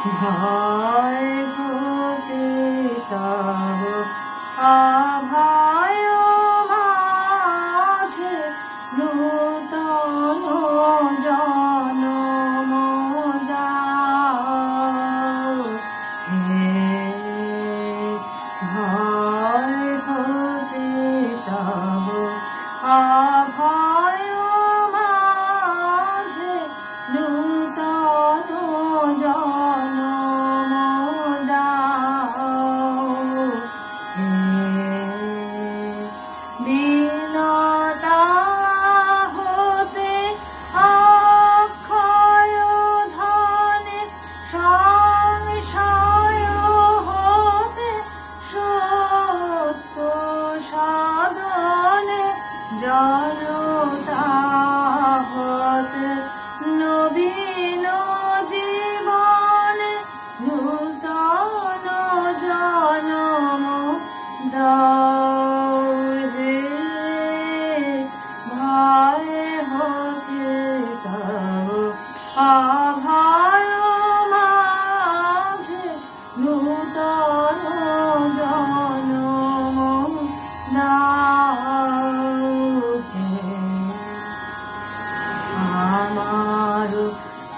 ভাই গতি তার আভায় মাঝে নূতন জনম দাও। হে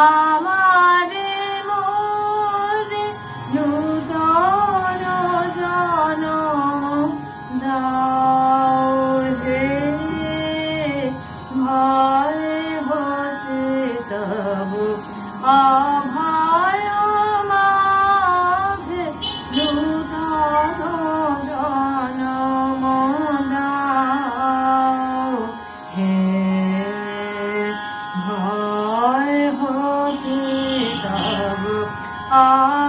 はーい。Ah.